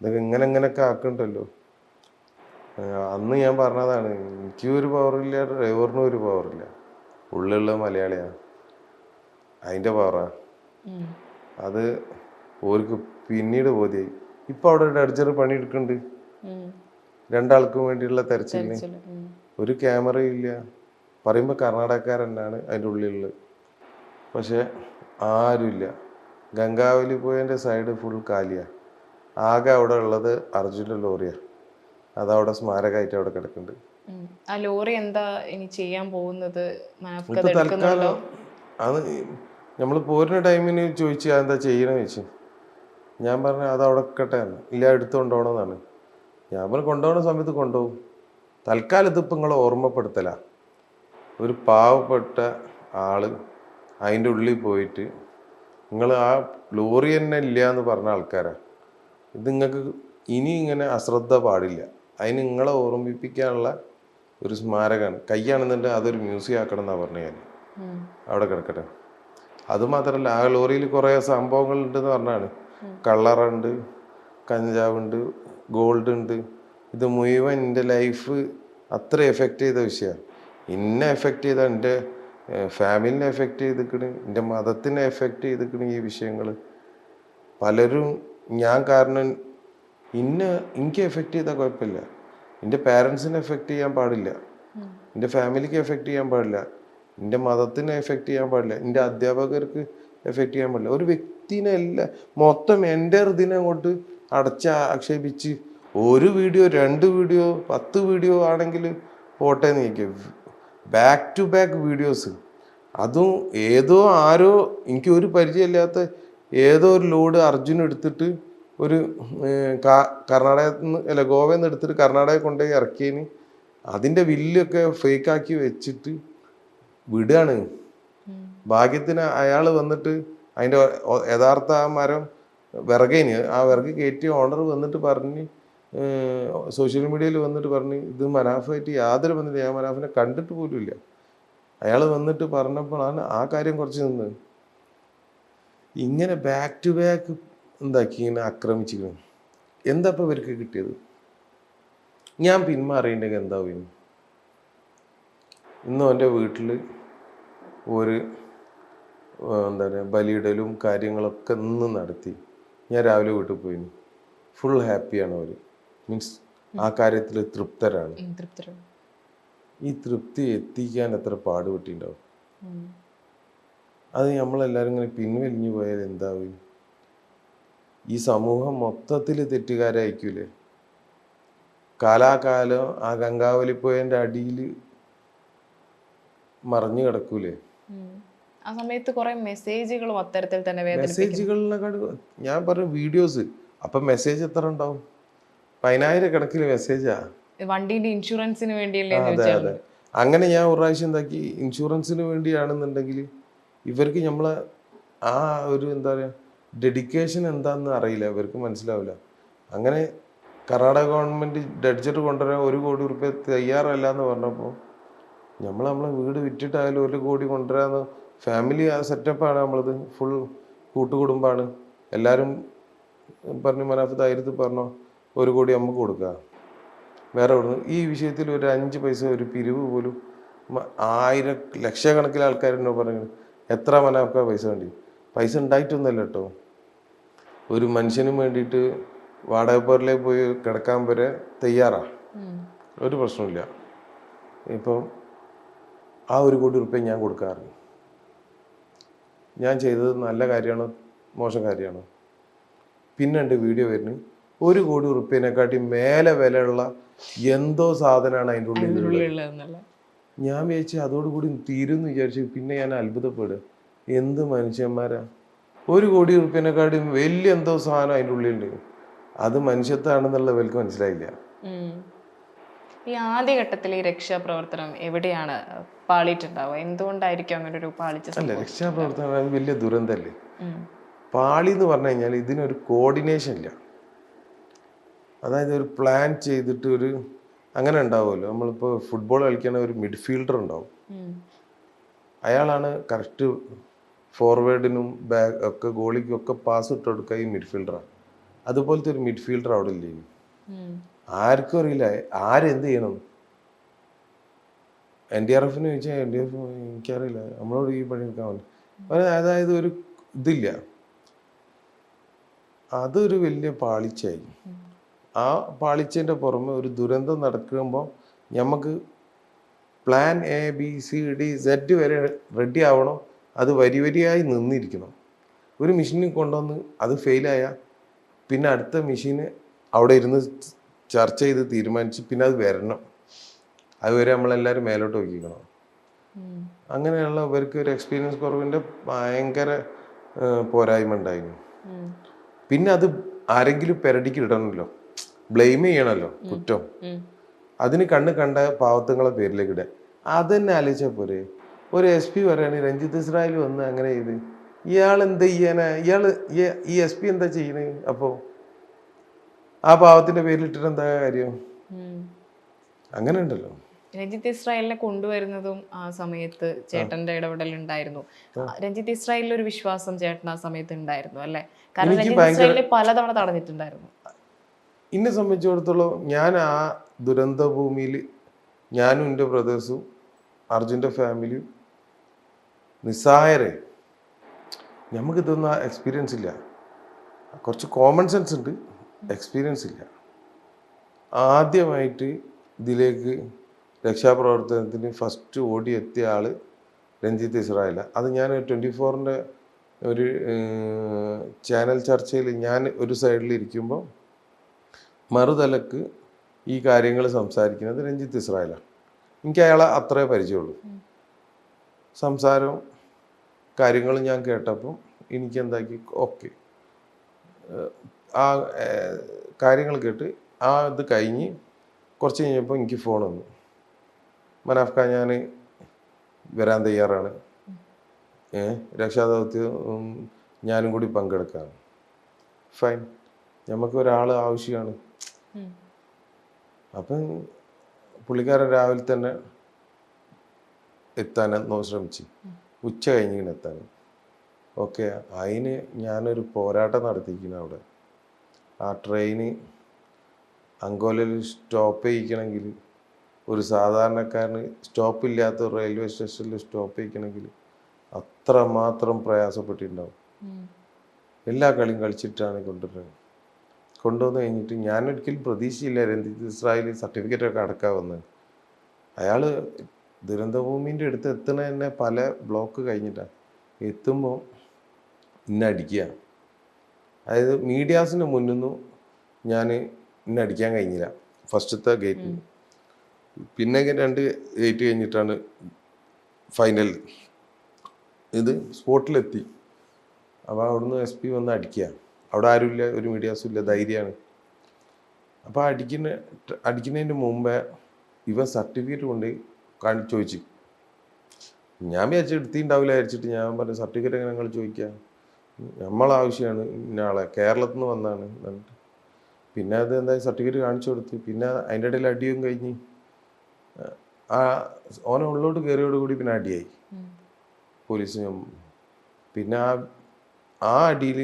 ഇതൊക്കെ ഇങ്ങനെ ഇങ്ങനെയൊക്കെ ആക്കണ്ടല്ലോ? അന്ന് ഞാൻ പറഞ്ഞതാണ് എനിക്ക് ഒരു പവറില്ല ഡ്രൈവറിനും ഒരു പവറില്ല ഉള്ളിലുള്ള മലയാളിയാണ് അതിന്റെ പവറാ. അത് ഓർക്ക് പിന്നീട് ബോധ്യായി. ഇപ്പൊ അവിടെ ഡഡ്ജർ പണിയെടുക്കുന്നുണ്ട്. രണ്ടാൾക്കും വേണ്ടിയുള്ള തെരച്ചിലിന്. ഒരു ക്യാമറ ഇല്ല. പറയുമ്പോൾ കർണാടകക്കാരനാണ് അതിന്റെ ഉള്ളിലുള്ളത്. പക്ഷെ ആരുമില്ല. ഗംഗാവലി പോയതിന്റെ സൈഡ് ഫുൾ കാലിയാണ് ആകെ അവിടെ ഉള്ളത് അർജുന്റെ ലോറിയാണ് അതവിടെ സ്മാരകമായിട്ട് അവിടെ കിടക്കുന്നുണ്ട്. ആ ലോറി എന്താ ഇനി ചെയ്യാൻ പോകുന്നത്? തൽക്കാലം അത് നമ്മൾ പോരുന്ന ടൈമിന് ചോദിച്ചു എന്താ ചെയ്യണമെന്ന് ചോദിച്ചു. ഞാൻ പറഞ്ഞു അത് അവിടെ കട്ടെ. ഇല്ല എടുത്ത് കൊണ്ടുപോകണമെന്നാണ് ഞാൻ പറഞ്ഞു കൊണ്ടുപോകുന്ന സമയത്ത് കൊണ്ടുപോകും. തൽക്കാലം ഇതിപ്പോൾ നിങ്ങളെ ഓർമ്മപ്പെടുത്തല. ഒരു പാവപ്പെട്ട ആൾ അതിന്റെ ഉള്ളിൽ പോയിട്ട് നിങ്ങൾ ആ ലോറി തന്നെ ഇല്ല എന്ന് പറഞ്ഞ ആൾക്കാരാ. ഇത് നിങ്ങൾക്ക് ഇനി ഇങ്ങനെ അശ്രദ്ധ പാടില്ല. അതിന് നിങ്ങളെ ഓർമ്മിപ്പിക്കാനുള്ള ഒരു സ്മാരകമാണ്. കയ്യാണെന്നുണ്ടെങ്കിൽ അതൊരു മ്യൂസിയം ആക്കണം എന്നാണ് പറഞ്ഞു ഞാൻ അവിടെ കിടക്കട്ടെ. അതുമാത്രമല്ല ആ ലോറിയിൽ കുറേ സംഭവങ്ങളുണ്ടെന്ന് പറഞ്ഞാണ്. കള്ളറുണ്ട് കഞ്ചാവുണ്ട് ഗോൾഡ് ഉണ്ട്. ഇത് മുഴുവൻ എന്റെ ലൈഫ് അത്ര എഫക്റ്റ് ചെയ്ത വിഷയമാണ് എന്നെ എഫക്റ്റ് ചെയ്ത എന്റെ ഫാമിലിനെ എഫക്റ്റ് ചെയ്തിക്കണ് എന്റെ മതത്തിനെ എഫക്റ്റ് ചെയ്തിക്കണ് ഈ വിഷയങ്ങൾ പലരും ഞാൻ കാരണം ഇന്നെ എനിക്ക് എഫക്റ്റ് ചെയ്താൽ കുഴപ്പമില്ല. എന്റെ പാരൻസിനെ എഫക്റ്റ് ചെയ്യാൻ പാടില്ല. എന്റെ ഫാമിലിക്ക് എഫക്റ്റ് ചെയ്യാൻ പാടില്ല. എന്റെ മതത്തിനെ എഫക്റ്റ് ചെയ്യാൻ പാടില്ല. എന്റെ അധ്യാപകർക്ക് എഫക്റ്റ് ചെയ്യാൻ പാടില്ല. ഒരു വ്യക്തിനെ അല്ല മൊത്തം എന്റെ ഇതിനെ അങ്ങോട്ട് അടച്ച് ആക്ഷേപിച്ച് ഒരു വീഡിയോ രണ്ട് വീഡിയോ പത്ത് വീഡിയോ ആണെങ്കിൽ പോട്ടെ നീക്കി ബാക്ക് ടു ബാക്ക് വീഡിയോസ് അതും ഏതോ ആരോ എനിക്ക് ഒരു പരിചയമില്ലാത്ത ഏതോ ഒരു ലോഡ് അർജുൻ എടുത്തിട്ട് ഒരു കർണാടക കർണാടകത്തിൽ നിന്ന് അല്ല ഗോവയിൽ നിന്ന് എടുത്തിട്ട് കർണാടക കൊണ്ടുപോയി ഇറക്കിയതിന് അതിന്റെ വില്ലൊക്കെ ഫേക്കാക്കി വെച്ചിട്ട് വിടുകയാണ്. ഭാഗ്യത്തിന് അയാൾ വന്നിട്ട് അതിന്റെ യഥാർത്ഥ ആ മരം വിറകേന്. ആ വിറക് കയറ്റിയ ഓണർ വന്നിട്ട് പറഞ്ഞ് സോഷ്യൽ മീഡിയയിൽ വന്നിട്ട് പറഞ്ഞ് ഇത് മനാഫായിട്ട് യാതൊരു ബന്ധമില്ല. ഞാൻ മനാഫിനെ കണ്ടിട്ട് പോലും ഇല്ല. അയാൾ വന്നിട്ട് പറഞ്ഞപ്പോഴാണ് ആ കാര്യം കുറച്ച് നിന്ന്. ഇങ്ങനെ ബാക്ക് ടു ബാക്ക് എന്താക്കി ഇങ്ങനെ ആക്രമിച്ചിരിക്കണം എന്താ ഇപ്പം ഇവർക്ക് കിട്ടിയത്? ഞാൻ പിന്മാറിയിട്ടുണ്ടെങ്കിൽ എന്താവും ഇന്നും എന്റെ വീട്ടിൽ ഒരു എന്താ പറയുക ബലിയിടലും കാര്യങ്ങളൊക്കെ ഇന്ന് നടത്തി. ഞാൻ രാവിലെ വീട്ടിൽ പോയി ഫുൾ ഹാപ്പിയാണ് അവർ മീൻസ് ആ കാര്യത്തിൽ തൃപ്തരാണ്. ഈ തൃപ്തി എത്തിക്കാൻ എത്ര പാടുപെട്ടിണ്ടാവും. അത് നമ്മളെല്ലാരും ഇങ്ങനെ പിൻവലിഞ്ഞു പോയാൽ എന്താവും? ഈ സമൂഹം മൊത്തത്തിൽ തെറ്റുകാരായിരിക്കൂലേ? കാലാകാലം ആ ഗംഗാവലിപ്പോയന്റെ അടിയിൽ മറിഞ്ഞു കിടക്കൂലേ. ആ സമയത്ത് കുറെ മെസ്സേജുകളും അത്തരത്തിൽ തന്നെ മെസ്സേജുകളിനെക്കാട് ഞാൻ പറഞ്ഞ വീഡിയോസ് അപ്പൊ മെസ്സേജ് എത്ര ഉണ്ടാവും? പതിനായിരം കണക്കിന് മെസ്സേജാ വണ്ടിന്റെ ഇൻഷുറൻസിന് വേണ്ടിയല്ലേ അതെ അതെ. അങ്ങനെ ഞാൻ ഒരു പ്രാവശ്യം എന്താക്കി ഇൻഷുറൻസിന് വേണ്ടിയാണെന്നുണ്ടെങ്കിൽ ഇവർക്ക് നമ്മളെ ആ ഒരു എന്താ പറയുക ഡെഡിക്കേഷൻ എന്താണെന്ന് അറിയില്ല ഇവർക്ക് മനസ്സിലാവില്ല. അങ്ങനെ കർണാടക ഗവൺമെന്റ് ഡഡ്ജറ്റ് കൊണ്ടുവരാൻ ഒരു കോടി റുപ്യ തയ്യാറല്ല എന്ന് പറഞ്ഞപ്പോൾ നമ്മൾ നമ്മളെ വീട് വിറ്റിട്ടായാലും ഒരു കോടി കൊണ്ടുവരാന്ന് ഫാമിലി ആ സെറ്റപ്പാണ് നമ്മളത്. ഫുൾ കൂട്ടുകുടുംബാണ്. എല്ലാവരും പറഞ്ഞു മനാഫ് ധൈര്യത്തിൽ പറഞ്ഞോ. ഒരു കോടി നമുക്ക് കൊടുക്കുക വേറെ എവിടുന്ന് ഈ വിഷയത്തിൽ ഒരു അഞ്ച് പൈസ ഒരു പിരിവ് പോലും ആയിരം ലക്ഷക്കണക്കിന് ആൾക്കാരുണ്ടോ പറഞ്ഞു എത്ര മനാഫ്ക്ക പൈസ വേണ്ടി? പൈസ ഉണ്ടായിട്ടൊന്നുമല്ല കേട്ടോ. ഒരു മനുഷ്യനും വേണ്ടിയിട്ട് വാടകപ്പേറിലേക്ക് പോയി കിടക്കാൻ വരെ തയ്യാറാ. ഒരു പ്രശ്നമില്ല ഇപ്പം ആ ഒരു കോടി റുപ്യ ഞാൻ കൊടുക്കാറുണ്ട് ഞാൻ ചെയ്തത് നല്ല കാര്യമാണോ മോശം കാര്യമാണോ. പിന്നെ എന്റെ വീഡിയോ വരുന്നു. ഒരു കോടി റുപ്യനെക്കാട്ടി മേലെ വിലയുള്ള എന്തോ സാധനമാണ് അതിന്റെ ഉള്ളിൽ ഞാൻ വിചാരിച്ചു അതോടുകൂടി തീരുമെന്ന് വിചാരിച്ചു. പിന്നെ ഞാൻ അത്ഭുതപ്പെടുക എന്ത് മനുഷ്യന്മാരാ? ഒരു കോടി റുപ്യനെക്കാട്ടി വലിയ എന്തോ സാധനം അതിന്റെ ഉള്ളിലുണ്ട്. അത് മനുഷ്യത്താണെന്നുള്ള ഇവർക്ക് മനസ്സിലായില്ല. ഈ ആദ്യഘട്ടത്തിൽ ഈ രക്ഷാപ്രവർത്തനം എവിടെയാണ് പാളിയിട്ടുണ്ടാവുക? എന്തുകൊണ്ടായിരിക്കും അങ്ങനെ ഒരു പാളിച്ച അല്ല രക്ഷാപ്രവർത്തനം വലിയ ദുരന്തമല്ലേ? പാളി എന്ന് പറഞ്ഞു കഴിഞ്ഞാൽ ഇതിനൊരു കോർഡിനേഷൻ ഇല്ല. അതായത് ഒരു പ്ലാൻ ചെയ്തിട്ട് ഒരു അങ്ങനെ ഉണ്ടാവുമല്ലോ. നമ്മളിപ്പോൾ ഫുട്ബോൾ കളിക്കുന്ന ഒരു മിഡ്ഫീൽഡർ ഉണ്ടാവും. അയാളാണ് കറക്റ്റ് ഫോർവേഡിനും ബാക്ക് ഒക്കെ ഗോളിക്കും ഒക്കെ പാസ് ഇട്ട് കൊടുക്കുക ഈ മിഡ്ഫീൽഡറാണ് അതുപോലത്തെ ഒരു മിഡ്ഫീൽഡർ അവിടെ ഇല്ലേ. ആർക്കും അറിയില്ല. ആരെന്ത് ചെയ്യണം? എൻ ഡി ആർ എഫിന് ചോദിച്ചാൽ എൻ ഡി എഫ് എനിക്കറിയില്ല. നമ്മളോട് ഈ പണി എടുക്കാൻ പറഞ്ഞു അതായത് ഒരു ഇതില്ല. അതൊരു വലിയ പാളിച്ചയായി. ആ പാളിച്ചേന്റെ പുറമെ ഒരു ദുരന്തം നടക്കുമ്പോൾ നമുക്ക് plan A B C D Z വരെ റെഡി ആവണം. അത് വരി വരിയായി നിന്നിരിക്കണം. ഒരു മെഷീനിൽ കൊണ്ടുവന്ന് അത് ഫെയിലായ പിന്നെ അടുത്ത മെഷീന് അവിടെ ഇരുന്ന് ചർച്ച ചെയ്ത് തീരുമാനിച്ച് പിന്നെ അത് വരണം. അതുവരെ നമ്മളെല്ലാവരും മേലോട്ട് നോക്കിക്കണം. അങ്ങനെയുള്ള ഇവർക്ക് ഒരു എക്സ്പീരിയൻസ് കുറവിന്റെ ഭയങ്കര പോരായ്മ ഉണ്ടായിരുന്നു പിന്നെ അത് ആരെങ്കിലും പെരടിക്ക് ഇടണമല്ലോ ബ്ലെയിം ചെയ്യണമല്ലോ കുറ്റം. അതിന് കണ്ണ് കണ്ട പാവത്തങ്ങളെ പേരിലേക്ക് ഇടുക. അത് തന്നെ ആലോചിച്ചാൽ പോരെ. ഒരു എസ് പി പറയുകയാണെങ്കിൽ രഞ്ജിത്ത് ഇസ്രായേൽ വന്ന് അങ്ങനെ ചെയ്ത്. ഇയാൾ എന്താ ചെയ്യാനാ? ഇയാൾ ഈ എസ് പി എന്താ ചെയ്യണേ? അപ്പോൾ ആ പാവത്തിന്റെ പേരിലിട്ടിട്ട് എന്താ കാര്യം. അങ്ങനെ ഉണ്ടല്ലോ രഞ്ജിത്ത് ഇസ്രായേലിനെ കൊണ്ടുവരുന്നതും ആ സമയത്ത് ചേട്ടന്റെ ഇടപെടൽ ഉണ്ടായിരുന്നു രഞ്ജിത്ത് ഇസ്രായേലിൽ ഒരു വിശ്വാസം ചേട്ടൻ ആ സമയത്ത് ഉണ്ടായിരുന്നു അല്ലെ? കാരണം രഞ്ജിത്ത് പലതവണ തടഞ്ഞിട്ടുണ്ടായിരുന്നു. എന്നെ സംബന്ധിച്ചിടത്തോളം ഞാൻ ആ ദുരന്ത ഭൂമിയിൽ ഞാനും എന്റെ ബ്രദേഴ്സും അർജുന്റെ ഫാമിലിയും നിസ്സഹായരെ നമുക്കിതൊന്നും എക്സ്പീരിയൻസ് ഇല്ല. കുറച്ച് കോമൺ സെൻസ് ഉണ്ട്. എക്സ്പീരിയൻസ് ഇല്ല. ആദ്യമായിട്ട് ഇതിലേക്ക് രക്ഷാപ്രവർത്തനത്തിന് ഫസ്റ്റ് ഓടി എത്തിയ ആൾ രഞ്ജിത്ത് ഇസ്രായേല. അത് ഞാൻ ട്വന്റി ഫോറിന്റെ ഒരു ചാനൽ ചർച്ചയിൽ ഞാൻ ഒരു സൈഡിൽ ഇരിക്കുമ്പോൾ മറുതലക്ക് ഈ കാര്യങ്ങൾ സംസാരിക്കുന്നത് രഞ്ജിത്ത് ഇസ്രായേലാണ് എനിക്ക് അയാളെ അത്രേ പരിചയമുള്ളൂ. സംസാരവും കാര്യങ്ങളും ഞാൻ കേട്ടപ്പം എനിക്കെന്താക്കി ഓക്കെ. ആ കാര്യങ്ങൾ കേട്ട് ആ ഇത് കഴിഞ്ഞ് കുറച്ച് കഴിഞ്ഞപ്പോൾ എനിക്ക് ഫോൺ വന്നു. മനാഫ്ക ഞാൻ വരാൻ തയ്യാറാണ്. രക്ഷാദൗത്യം ഞാനും കൂടി പങ്കെടുക്കാം ഫൈൻ നമുക്ക് ഒരാൾ ആവശ്യമാണ്. അപ്പം പുള്ളിക്കാരൻ രാവിലെ തന്നെ എത്താൻ ശ്രമിച്ചു. ഉച്ച കഴിഞ്ഞിങ്ങനെ എത്താൻ. ഓക്കെ അതിന് ഞാനൊരു പോരാട്ടം നടത്തിയിരിക്കുന്നു അവിടെ. ആ ട്രെയിന് അങ്കോലയിൽ സ്റ്റോപ്പ് ചെയ്യിക്കണമെങ്കിൽ ഒരു സാധാരണക്കാരന് സ്റ്റോപ്പ് ഇല്ലാത്ത ഒരു റെയിൽവേ സ്റ്റേഷനിൽ സ്റ്റോപ്പ് ചെയ്യിക്കണമെങ്കിൽ അത്രമാത്രം പ്രയാസപ്പെട്ടിട്ടുണ്ടാവും. എല്ലാ കളിയും കളിച്ചിട്ടാണ് കൊണ്ടുവരുന്നത്. കൊണ്ടുവന്ന് കഴിഞ്ഞിട്ട് ഞാനൊരിക്കലും പ്രതീക്ഷയില്ല രഞ്ജിത്ത് ഇസ്രായേലി സർട്ടിഫിക്കറ്റ് ഒക്കെ അടക്കാൻ വന്നത് അയാൾ ദുരന്തഭൂമിന്റെ അടുത്ത് എത്തണ തന്നെ പല ബ്ലോക്ക് കഴിഞ്ഞിട്ടാണ്. എത്തുമ്പോൾ ഇന്നടിക്കുകയാണ് അതായത് മീഡിയാസിന് മുന്നിൽ നിന്നും ഞാൻ എന്നെ അടിക്കാൻ കഴിഞ്ഞില്ല. ഫസ്റ്റത്തെ ഗേറ്റ് പിന്നെ രണ്ട് ഗേറ്റ് കഴിഞ്ഞിട്ടാണ് ഫൈനൽ ഇത് സ്പോട്ടിലെത്തി. അപ്പോൾ അവിടുന്ന് എസ് പി വന്ന് അടിക്കുക അവിടെ ആരുമില്ല ഒരു മീഡിയാസും ഇല്ല ധൈര്യമാണ് അപ്പോൾ അടിക്കുന്ന അടിക്കുന്നതിന് മുമ്പേ ഇവ സർട്ടിഫിക്കറ്റ് കൊണ്ട് കാണി ചോദിച്ചു. ഞാൻ വിചാരിച്ചു എടുത്തിണ്ടാവില്ല വിചാരിച്ചിട്ട് ഞാൻ പറഞ്ഞു സർട്ടിഫിക്കറ്റ് എങ്ങനെ നിങ്ങൾ ചോദിക്കുക നമ്മളെ ആവശ്യമാണ് ഇന്ന ആളെ കേരളത്തിൽ നിന്ന് വന്നാണ് എന്നിട്ട് പിന്നെ അത് എന്താ സർട്ടിഫിക്കറ്റ് കാണിച്ചു കൊടുത്ത്. പിന്നെ അതിന്റെ ഇടയിൽ അടിയും കഴിഞ്ഞ് ആ ഓനെ ഉള്ളോട്ട് കയറിയോടുകൂടി പിന്നെ അടിയായി. പോലീസിന് പോലീസിനും. പിന്നെ ആ ആ അടിയിൽ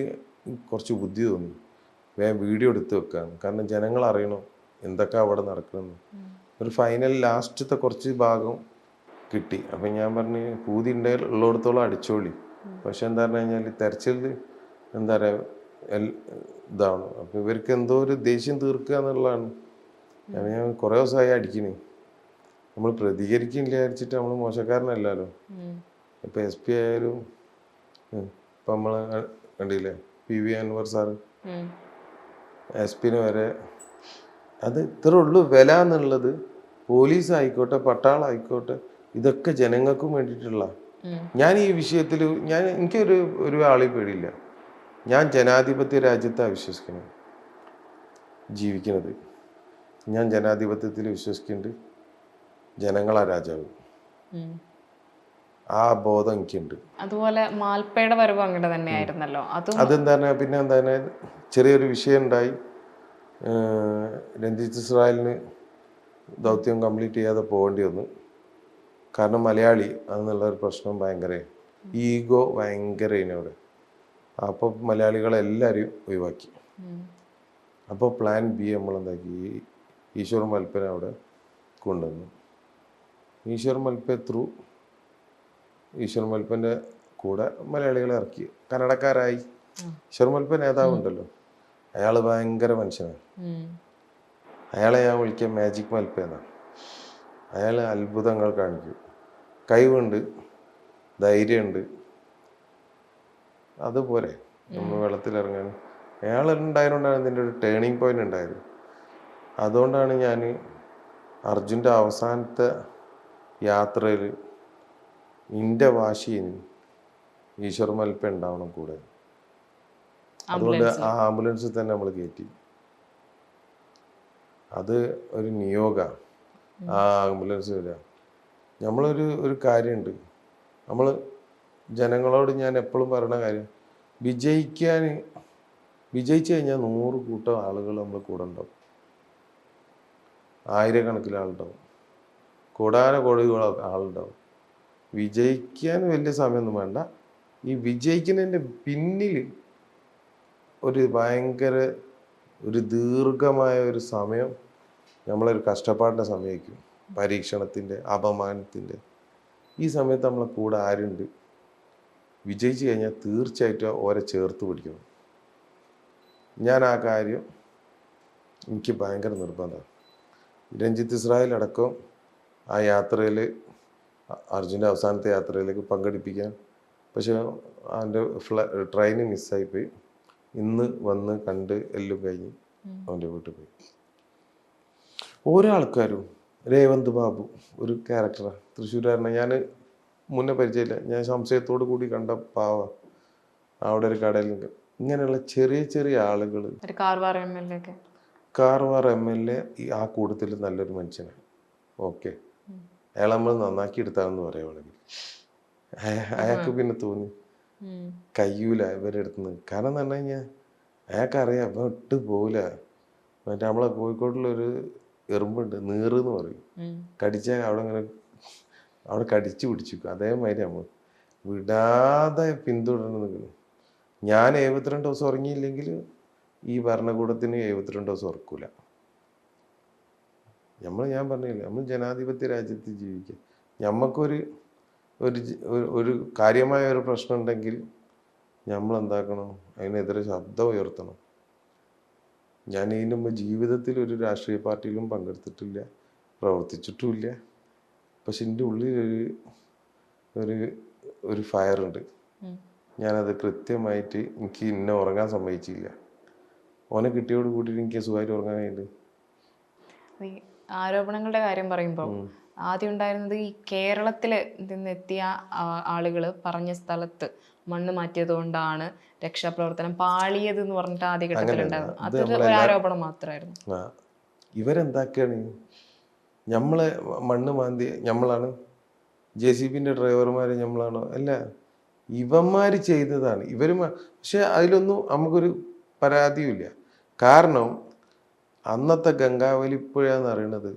കുറച്ച് ബുദ്ധി തോന്നി. വേഗം വീഡിയോ എടുത്ത് വെക്കാണ് കാരണം ജനങ്ങൾ അറിയണം എന്തൊക്കെ അവിടെ നടക്കണമെന്ന് ഒരു ഫൈനൽ ലാസ്റ്റത്തെ കുറച്ച് ഭാഗം കിട്ടി. അപ്പം ഞാൻ പറഞ്ഞ് പൂതി ഉണ്ടെങ്കിൽ ഉള്ളിടത്തോളം അടിച്ചോളി. പക്ഷെ എന്താ പറഞ്ഞു കഴിഞ്ഞാൽ തെരച്ചിൽ എന്താ പറയുക ഇതാണ് അപ്പം ഇവർക്ക് എന്തോ ഒരു ദേഷ്യം തീർക്കുക എന്നുള്ളതാണ് ഞാൻ ഞാൻ കുറേ ദിവസമായി അടിക്കണേ നമ്മൾ പ്രതികരിക്കില്ല വിചാരിച്ചിട്ട് നമ്മൾ മോശക്കാരനല്ലല്ലോ. ഇപ്പം എസ് പി ആയാലും ഇപ്പം നമ്മൾ കണ്ടില്ലേ P V Anwar sir. S പിന് വരെ അത് ഇത്രേ ഉള്ളൂ വില എന്നുള്ളത് പോലീസ് ആയിക്കോട്ടെ പട്ടാളായിക്കോട്ടെ ഇതൊക്കെ ജനങ്ങൾക്കും വേണ്ടിയിട്ടുള്ള. ഞാൻ ഈ വിഷയത്തിൽ ഞാൻ എനിക്കൊരു ഒരു ആളെ പേടിയില്ല. ഞാൻ ജനാധിപത്യ രാജ്യത്താണ് വിശ്വസിക്കുന്നത് ജീവിക്കുന്നത് ഞാൻ ജനാധിപത്യത്തിൽ വിശ്വസിക്കുന്നുണ്ട് ജനങ്ങളാ രാജാവ്. ആ ബോധം എനിക്കുണ്ട്. അതുപോലെ മാൽപ്പയുടെ വരവ് അങ്ങനെ തന്നെയായിരുന്നല്ലോ. അതും അതെന്താണ്? പിന്നെ എന്താണ്? ചെറിയൊരു വിഷയം ഉണ്ടായി രഞ്ജിത്ത് ഇസ്രായേലിന് ദൗത്യം കംപ്ലീറ്റ് ചെയ്യാതെ പോകേണ്ടി വന്നു. കാരണം മലയാളി എന്നുള്ള ഒരു പ്രശ്നം ഭയങ്കര ഈഗോ ഭയങ്കര അവിടെ അപ്പോൾ മലയാളികളെല്ലാവരെയും ഒഴിവാക്കി. അപ്പൊ അപ്പോൾ പ്ലാൻ ബി നമ്മൾ എന്താക്കി ഈശ്വർ മൽപ്പനെ അവിടെ കൊണ്ടുവന്നു. ഈശ്വർ മൽപ്പ ത്രൂ ഈശ്വർ മൽപ്പന്റെ കൂടെ മലയാളികളെ ഇറക്കി. കന്നഡക്കാരായി ഈശ്വർ മൽപ്പ നേതാവുണ്ടല്ലോ. അയാൾ ഭയങ്കര മനുഷ്യനാണ്. അയാളെ ഞാൻ വിളിക്കുക മാജിക് മൽപ്പ എന്നാണ്. അയാൾ അത്ഭുതങ്ങൾ കാണിക്കും. കഴിവുണ്ട് ധൈര്യമുണ്ട്. അതുപോലെ നമ്മൾ വെള്ളത്തിലിറങ്ങാൻ അയാൾ ഉണ്ടായതുകൊണ്ടാണ് ഇതിന്റെ ഒരു ടേണിങ് പോയിന്റ് ഉണ്ടായത്? അതുകൊണ്ടാണ് ഞാൻ അർജുന്റെ അവസാനത്തെ യാത്രയിൽ എന്റെ വാശിയിൽ ഈശ്വർ മൽപ്പ ഉണ്ടാവണം കൂടെ. അതുകൊണ്ട് ആ ആംബുലൻസിൽ തന്നെ നമ്മൾ കയറ്റി. അത് ഒരു നിയോഗ ആ ആംബുലൻസ് വരിക നമ്മളൊരു ഒരു കാര്യമുണ്ട്. നമ്മൾ ജനങ്ങളോട് ഞാൻ എപ്പോഴും പറയുന്ന കാര്യം വിജയിക്കാൻ വിജയിച്ചു കഴിഞ്ഞാൽ നൂറ് കൂട്ടം ആളുകൾ നമ്മൾ കൂടെ ഉണ്ടാവും. ആയിരക്കണക്കിന് ആളുണ്ടാവും. കൂടാന കോടി ആളുണ്ടാവും. വിജയിക്കാൻ വലിയ സമയമൊന്നും വേണ്ട. ഈ വിജയിക്കുന്നതിന്റെ പിന്നിൽ ഒരു ഭയങ്കര ഒരു ദീർഘമായ ഒരു സമയം നമ്മളൊരു കഷ്ടപ്പാടിന്റെ സമയമായിരിക്കും. പരീക്ഷണത്തിന്റെ അപമാനത്തിന്റെ. ഈ സമയത്ത് നമ്മളെ കൂടെ ആരുണ്ട്? വിജയിച്ചു കഴിഞ്ഞാൽ തീർച്ചയായിട്ടും ഓരെ ചേർത്ത് പിടിക്കണം. ഞാൻ ആ കാര്യം എനിക്ക് ഭയങ്കര നിർബന്ധമാണ്. രഞ്ജിത്ത് ഇസ്രായേൽ അടക്കം ആ യാത്രയിൽ അർജുന്റെ അവസാനത്തെ യാത്രയിലേക്ക് പങ്കെടുപ്പിക്കാൻ. പക്ഷെ അവന്റെ ഫ്ല ട്രെയിൻ മിസ്സായിപ്പോയി. ഇന്ന് വന്ന് കണ്ട് എല്ലാം കഴിഞ്ഞ് അവന്റെ വീട്ടിൽ പോയി. ഓരോ ആൾക്കാരും രേവന്ത് ബാബു ഒരു ക്യാരക്ടറാണ് തൃശ്ശൂരുകാരനെ. ഞാൻ മുന്നേ പരിചയമില്ല. ഞാൻ സംശയത്തോടു കൂടി കണ്ട പാവ അവിടെ ഒരു കടയിൽ ഇങ്ങനെയുള്ള ചെറിയ ചെറിയ ആളുകൾ കാർവാർ എം എൽ എ ആ കൂട്ടത്തിൽ നല്ലൊരു മനുഷ്യനാണ് ഓക്കെ. അയാൾ നമ്മൾ നന്നാക്കി എടുത്താണെന്ന് പറയുവാണെങ്കിൽ അയ- അയാൾക്ക് പിന്നെ തോന്നി. കയ്യൂല ഇവരുടെ അടുത്ത് നിന്ന് കാരണം എന്ന് പറഞ്ഞു കഴിഞ്ഞാൽ അയാൾക്കറിയാം ഇപ്പം ഇട്ട് പോവില്ല മറ്റേ നമ്മളെ കോഴിക്കോട്ടിലൊരു എറുമ്പുണ്ട് നീറ് എന്ന് പറയും. കടിച്ചാൽ അവിടെ ഇങ്ങനെ അവിടെ കടിച്ചു പിടിച്ചു അതേമാതിരി നമ്മൾ വിടാതെ പിന്തുടർന്ന് ഞാൻ എഴുപത്തിരണ്ട് ദിവസം ഉറങ്ങിയില്ലെങ്കിൽ ഈ ഭരണകൂടത്തിന് എഴുപത്തിരണ്ട് ദിവസം ഉറക്കൂല. നമ്മൾ ഞാൻ പറഞ്ഞില്ല നമ്മൾ ജനാധിപത്യ രാജ്യത്ത് ജീവിക്കുക. നമുക്കൊരു ഒരു- ഒരു കാര്യമായ ഒരു പ്രശ്നം ഉണ്ടെങ്കിൽ നമ്മൾ എന്താക്കണം അതിനെതിരെ ശബ്ദം ഉയർത്തണം. ഞാൻ ഇതിനു മുമ്പ് ജീവിതത്തിൽ ഒരു രാഷ്ട്രീയ പാർട്ടിയിലും പങ്കെടുത്തിട്ടില്ല പ്രവർത്തിച്ചിട്ടുമില്ല. പക്ഷെ എന്റെ ഉള്ളിലൊരു ഒരു ഒരു ഫയറുണ്ട്. ഞാനത് കൃത്യമായിട്ട് എനിക്ക് ഇന്നെ ഉറങ്ങാൻ സമ്മതിച്ചില്ല. ഓനെ കിട്ടിയോട് കൂട്ടിയിട്ട് എനിക്ക് സുഖമായിട്ട് ഉറങ്ങാൻ ഈ ആരോപണങ്ങളുടെ കാര്യം പറയുമ്പോൾ ആദ്യം ഉണ്ടായിരുന്നത് ഈ കേരളത്തിൽ നിന്നെത്തിയ ആളുകൾ പറഞ്ഞ സ്ഥലത്ത് മണ്ണ് മാറ്റിയത് കൊണ്ടാണ് രക്ഷാപ്രവർത്തനം പാളിയത് എന്ന് പറഞ്ഞിട്ട് ആദ്യ ഘട്ടത്തിലുണ്ടായിരുന്നു ഇത് അതൊരു ഒരു ആരോപണം മാത്രമായിരുന്നു. ഇവരെന്താക്കാണ്? നമ്മളെ മണ്ണ് മാന്തി നമ്മളാണ് ജെ സി ബിന്റെ ഡ്രൈവർമാർ നമ്മളാണോ അല്ല ഇവന്മാര് ചെയ്തതാണ്. ഇവർ പക്ഷെ അതിലൊന്നും നമുക്കൊരു പരാതിയുമില്ല. കാരണം അന്നത്തെ ഗംഗാവലിപ്പുഴ എന്ന് പറയുന്നത്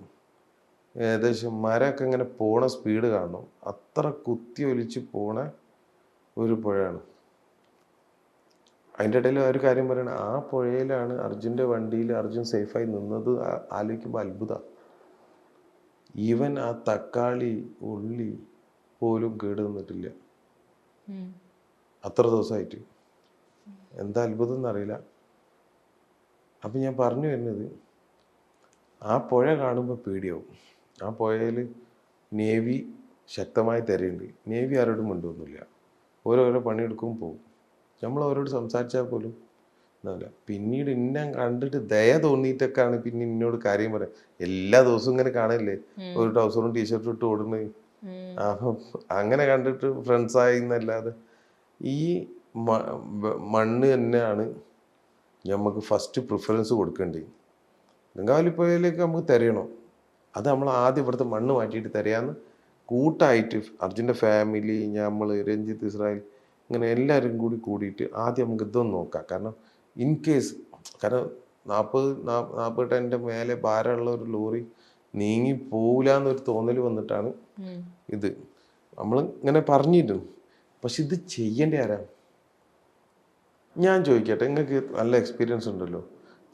ഏകദേശം മരമൊക്കെ ഇങ്ങനെ പോണ സ്പീഡ് കാണണം അത്ര കുത്തി ഒലിച്ച് പോണ ഒരു പുഴയാണ്. അതിന്റെ ഇടയിൽ ഒരു കാര്യം പറയണ ആ പുഴയിലാണ് അർജുന്റെ വണ്ടിയിൽ അർജുൻ സേഫായി നിന്നത്. ആലോചിക്കുമ്പോൾ അത്ഭുത. ഈവൻ ആ തക്കാളി ഉള്ളി പോലും കേട് നിന്നിട്ടില്ല. അത്ര ദിവസമായിട്ട്. എന്താ അത്ഭുതം എന്നറിയില്ല. അപ്പം ഞാൻ പറഞ്ഞു വരുന്നത് ആ പുഴ കാണുമ്പോൾ പേടിയാവും. ആ പുഴയിൽ നേവി ശക്തമായി തിരയുണ്ട് നേവി ആരോടും മിണ്ടൊന്നുമില്ല ഓരോരോ പണിയെടുക്കും പോകും നമ്മൾ അവരോട് സംസാരിച്ചാൽ പോലും എന്നല്ല പിന്നീട് എന്നെ കണ്ടിട്ട് ദയ തോന്നിയിട്ടൊക്കെയാണ് പിന്നെ എന്നോട് കാര്യം പറയാം. എല്ലാ ദിവസവും ഇങ്ങനെ കാണില്ലേ ഒരു ട്രൗസറും ടീഷർട്ടും ഇട്ട് ഓടുന്നത് അപ്പം അങ്ങനെ കണ്ടിട്ട് ഫ്രണ്ട്സായി എന്നല്ലാതെ ഈ മണ്ണ് തന്നെയാണ് നമുക്ക് ഫസ്റ്റ് പ്രിഫറൻസ് കൊടുക്കേണ്ടത് ഗംഗാവലിപ്പുഴയിലേക്ക് നമുക്ക് തിരയണം? അത് നമ്മൾ ആദ്യം ഇവിടുത്തെ മണ്ണ് മാറ്റിയിട്ട് തിരയാന്ന് കൂട്ടായിട്ട് അർജുന്റെ ഫാമിലി നമ്മൾ രഞ്ജിത്ത് ഇസ്രായേൽ ഇങ്ങനെ എല്ലാവരും കൂടി കൂടിയിട്ട് ആദ്യം നമുക്ക് ഇതൊന്ന് നോക്കാം. കാരണം ഇൻ കേസ് കാരണം നാൽപ്പത് നാൽപ്പത് ടണ്ണിന്റെ മേലെ ഭാരമുള്ള ഒരു ലോറി നീങ്ങി പോവില്ല എന്നൊരു തോന്നൽ വന്നിട്ടാണ് ഇത്. നമ്മൾ ഇങ്ങനെ പറഞ്ഞിരുന്നു. പക്ഷെ ഇത് ചെയ്യേണ്ട ആരാ? ഞാൻ ചോദിക്കട്ടെ നിങ്ങൾക്ക് നല്ല എക്സ്പീരിയൻസ് ഉണ്ടല്ലോ.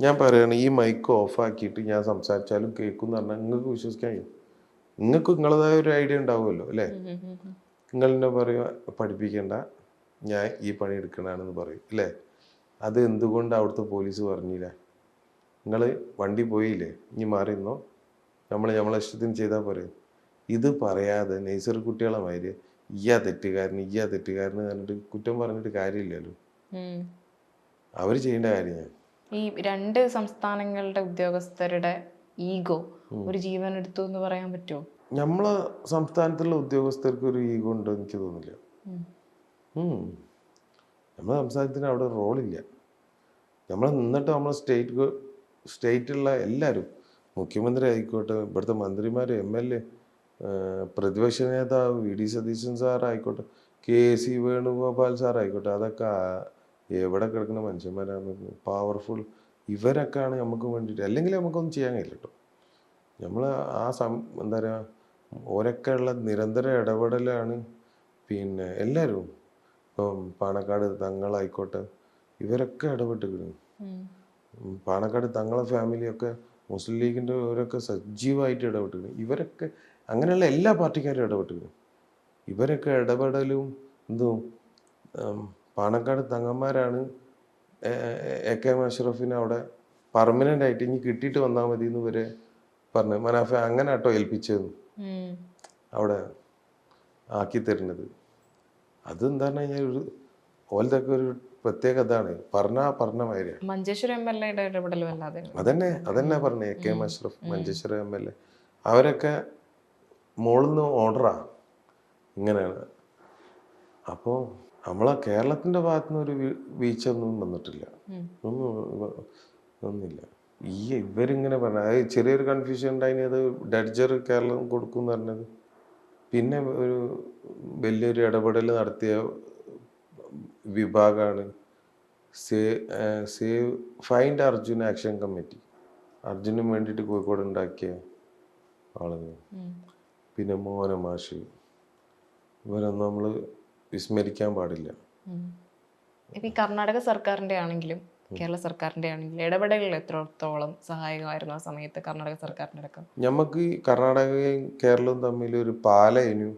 ഞാൻ പറയുകയാണ് ഈ മൈക്ക് ഓഫാക്കിയിട്ട് ഞാൻ സംസാരിച്ചാലും കേൾക്കും എന്ന് പറഞ്ഞാൽ നിങ്ങൾക്ക് വിശ്വസിക്കാൻ കഴിയും. നിങ്ങൾക്ക് നിങ്ങളതായ ഒരു ഐഡിയ ഉണ്ടാവുമല്ലോ അല്ലേ. നിങ്ങൾ എന്നെ പറയുക പഠിപ്പിക്കേണ്ട ഞാൻ ഈ പണി എടുക്കണമെന്ന് പറയും അല്ലേ? അത് എന്തുകൊണ്ട് അവിടുത്തെ പോലീസ് പറഞ്ഞില്ല? നിങ്ങൾ വണ്ടി പോയില്ലേ? ഇനി മാറിയിരുന്നോ നമ്മൾ നമ്മളെ ഇഷ്ടത്തിന് ചെയ്താൽ പോരെ. ഇത് പറയാതെ നെയ്സർ കുട്ടികളെ മാതിരി ഇയാ തെറ്റുകാരൻ ഇയാ തെറ്റുകാരൻ പറഞ്ഞിട്ട് കുറ്റം പറഞ്ഞിട്ട് കാര്യമില്ലല്ലോ. അവർ ചെയ്യേണ്ട കാര്യം ഞാൻ. ഈ രണ്ട് സംസ്ഥാനങ്ങളുടെ ഉദ്യോഗസ്ഥരുടെ ഈഗോ ഒരു ജീവൻ എടുത്തു എന്ന് പറയാൻ പറ്റുമോ? നമ്മളെ സംസ്ഥാനത്തുള്ള ഉദ്യോഗസ്ഥർക്ക് ഒരു ഈഗോ ഉണ്ടോ എനിക്ക് തോന്നുന്നില്ല. നമ്മുടെ സംസ്ഥാനത്തിന് അവിടെ റോളില്ല നമ്മൾ നിന്നിട്ട് നമ്മളെ സ്റ്റേറ്റ് സ്റ്റേറ്റുള്ള എല്ലാവരും മുഖ്യമന്ത്രി ആയിക്കോട്ടെ ഇവിടുത്തെ മന്ത്രിമാർ എം എൽ എ പ്രതിപക്ഷ നേതാവ് വി ഡി സതീശൻ സാറായിക്കോട്ടെ കെ സി വേണുഗോപാൽ സാറായിക്കോട്ടെ അതൊക്കെ എവിടെ കിടക്കുന്ന മനുഷ്യന്മാരാണ്? പവർഫുൾ ഇവരൊക്കെയാണ് നമുക്ക് വേണ്ടിയിട്ട് അല്ലെങ്കിൽ നമുക്കൊന്നും ചെയ്യാൻ കഴിയില്ല കേട്ടോ. നമ്മൾ ആ സം എന്താ പറയുക ഓരൊക്കെ ഉള്ള നിരന്തര ഇടപെടലാണ് പിന്നെ എല്ലാവരും ഇപ്പം പാണക്കാട് തങ്ങളായിക്കോട്ടെ ഇവരൊക്കെ ഇടപെട്ടിരിക്കുന്നു. പാണക്കാട് തങ്ങളെ ഫാമിലിയൊക്കെ മുസ്ലിം ലീഗിന്റെ ഇവരൊക്കെ സജീവമായിട്ട് ഇടപെട്ടിരുന്നു ഇവരൊക്കെ അങ്ങനെയുള്ള എല്ലാ പാർട്ടിക്കാരും ഇടപെട്ടിരുന്നു ഇവരൊക്കെ ഇടപെടലും എന്തും പാണക്കാട് തങ്ങന്മാരാണ് എ- കെ എം അഷ്റഫിനെ അവിടെ പെർമനന്റ് ആയിട്ട് ഇനി കിട്ടിയിട്ട് വന്നാൽ മതി എന്ന് ഇവരെ പറഞ്ഞു മനാഫ അങ്ങനെ കേട്ടോ ഏൽപ്പിച്ചതെന്ന്. അവിടെ ആക്കി തരുന്നത്. അതെന്താ എന്താണെന്ന് കഴിഞ്ഞാൽ ഒരു ഓലത്തൊക്കെ ഒരു പ്രത്യേക ഇതാണ്. പറഞ്ഞ പറഞ്ഞ മാതിരിയാണ് മഞ്ചേശ്വരം എം എൽ എയുടെ ഇടപെടലും അല്ലാതെ അതന്നെ അതന്നെ പറഞ്ഞേ A K M Ashraf Manjeshwaram M L A. അവരൊക്കെ മുകളിൽ നിന്ന് ഓർഡറാ. ഇങ്ങനെയാണ്. അപ്പോൾ നമ്മളെ കേരളത്തിന്റെ ഭാഗത്തുനിന്ന് ഒരു വീഴ്ച വീഴ്ചയൊന്നും വന്നിട്ടില്ല. ഒന്നും ഒന്നുമില്ല ഈ ഇവരിങ്ങനെ പറഞ്ഞ അത് ചെറിയൊരു കൺഫ്യൂഷൻ ഉണ്ടായിന് അത് ഡഡ്ജർ കേരളം കൊടുക്കും എന്ന് പറഞ്ഞത്. പിന്നെ ഒരു വലിയൊരു ഇടപെടൽ നടത്തിയ വിഭാഗമാണ് say save find Arjun action committee അർജുനും വേണ്ടിയിട്ട് കോഴിക്കോട് ഉണ്ടാക്കിയ ആളുകൾ പിന്നെ മോഹന മാഷി. ഇവരൊന്നും നമ്മൾ വിസ്മരിക്കാൻ പാടില്ല. ഈ കർണാടക സർക്കാരിന്റെ ആണെങ്കിലും കേരള സർക്കാരിന്റെ ആണെങ്കിൽ ഇടപെടലുകൾ എത്രത്തോളം സഹായകമായിരുന്നു ആ സമയത്ത് കർണാടക സർക്കാരിന്റെ അടക്കം? നമുക്ക് കർണാടകയും കേരളവും തമ്മിൽ ഒരു പാലയിനു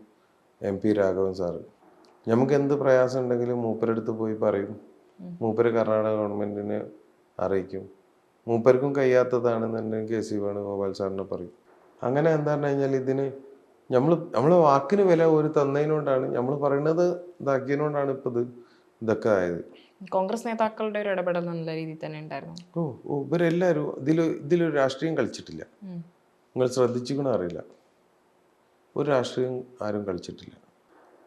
എം പി രാഘവൻ സാറ്. നമുക്ക് എന്ത് പ്രയാസം ഉണ്ടെങ്കിലും മൂപ്പരടുത്ത് പോയി പറയും. മൂപ്പര് കർണാടക ഗവൺമെന്റിനെ അറിയിക്കും. മൂപ്പർക്കും കഴിയാത്തതാണെന്നുണ്ടെങ്കിൽ കെ സി വേണുഗോപാൽ സാറിനെ പറയും. അങ്ങനെ എന്താ പറഞ്ഞു കഴിഞ്ഞാൽ ഇതിന് നമ്മൾ നമ്മൾ വാക്കിന് വില ഒരു തന്നതിനോണ്ടാണ് നമ്മൾ പറയുന്നത് ഇതാക്കിയതിനോണ്ടാണ് ഇപ്പം ഇത് ഇതൊക്കെ ആയത്. കോൺഗ്രസ് നേതാക്കളുടെ ഒരു ഇടപെടൽ നല്ല രീതിയിൽ തന്നെ ഉണ്ടായിരുന്നു. ഓ ഓ ഇവരെല്ലാവരും ഇതിൽ ഇതിലൊരു രാഷ്ട്രീയം കളിച്ചിട്ടില്ല. നിങ്ങൾ ശ്രദ്ധിച്ചിക്കണോ അറിയില്ല. ഒരു രാഷ്ട്രീയം ആരും കളിച്ചിട്ടില്ല.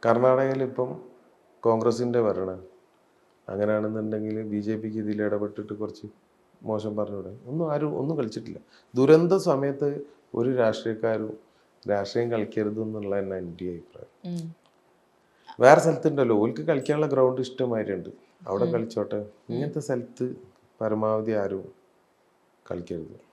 കർണാടകയിൽ ഇപ്പം കോൺഗ്രസിന്റെ ഭരണം. അങ്ങനെയാണെന്നുണ്ടെങ്കിൽ ബി ജെ പിക്ക് ഇതിൽ ഇടപെട്ടിട്ട് കുറച്ച് മോശം പറഞ്ഞൂടെ? ഒന്നും ആരും ഒന്നും കളിച്ചിട്ടില്ല. ദുരന്ത സമയത്ത് ഒരു രാഷ്ട്രീയക്കാരും രാഷ്ട്രീയം കളിക്കരുത് എന്നുള്ള തന്നെ എന്റെ അഭിപ്രായം. വേറെ സ്ഥലത്തുണ്ടല്ലോ. ഓൽക്ക് കളിക്കാനുള്ള ഗ്രൗണ്ട് ഇഷ്ടമായിട്ടുണ്ട്. അവിടെ കളിച്ചോട്ടെ. ഇങ്ങനത്തെ സ്ഥലത്ത് പരമാവധി ആരും കളിക്കരുത്.